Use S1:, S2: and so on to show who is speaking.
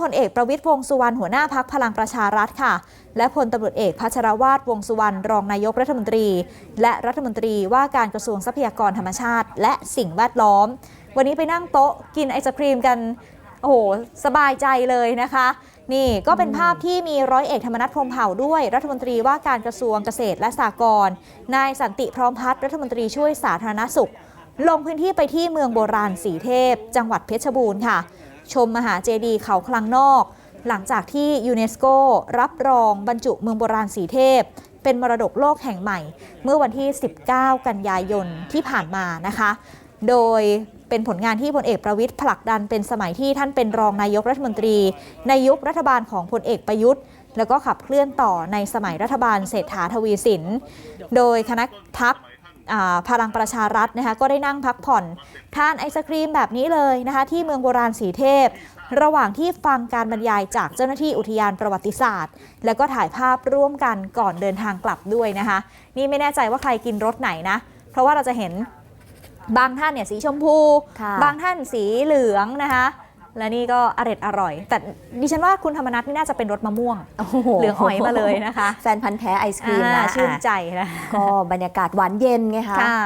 S1: พลเอกประวิตรวงสุวรรณหัวหน้าพักพลังประชารัฐค่ะ และพลตำรวจเอกพัชรวาทวงสุวรรณรองนายกรัฐมนตรี และรัฐมนตรีว่าการกระทรวงทรัพยากรธรรมชาติ และสิ่งแวดล้อม วันนี้ไปนั่งโต๊ะกินไอศครีมกันโอ้โหสบายใจเลยนะคะ นี่ก็เป็นภาพที่มีร้อยเอกธรรมนัฐพรมเผ่าด้วย รัฐมนตรีว่าการกระทรวงเกษตรและสหกรณ์นายสันติพร้อมพัฒน์รัฐมนตรีช่วยสาธารณสุข ลงพื้นที่ไปที่เมืองโบราณสีเทพ จังหวัดเพชรบูรณ์ค่ะ ชมมหาเจดีย์เขาคลังนอก หลังจากที่ยูเนสโกรับรองบรรจุเมืองโบราณสีเทพ เป็นมรดกโลกแห่งใหม่ เมื่อวันที่ 19 กันยายนที่ผ่านมานะคะ โดยเป็นผลงานที่พลเอกประวิทย์ผลักดันเป็นสมัยที่ท่านเป็นรองนายกรัฐมนตรี ในยุครัฐบาลของพลเอกประยุทธ์ แล้วก็ขับเคลื่อนต่อในสมัยรัฐบาลเศรษฐาทวีสิน โดยคณะทัพ พลังประชารัฐนะคะก็ได้นั่งพักผ่อน ทานไอศครีมแบบนี้เลยนะคะที่เมืองโบราณสีเทพ ระหว่างที่ฟังการบรรยายจากเจ้าหน้าที่อุทยานประวัติศาสตร์ แล้วก็ถ่ายภาพร่วมกันก่อนเดินทางกลับด้วยนะคะนี่ไม่แน่ใจว่าใครกินรสไหนนะ เพราะว่าเราจะเห็นบางท่านเนี่ยสีชมพู
S2: ค่ะ
S1: บางท่านสีเหลืองนะคะ และนี่ก็อร่อยอร่อย แต่ดิฉันว่าคุณธรรมนัทนี่น่าจะเป็นรสมะม่วง
S2: โอ้โห
S1: เหลืองหอยมาเลยนะคะ
S2: แฟนพันธ์แท้ไอศครีมนะ
S1: อ่าชื่นใจนะ
S2: ก็บรรยากาศหวานเย็นไงคะ
S1: ค่ะ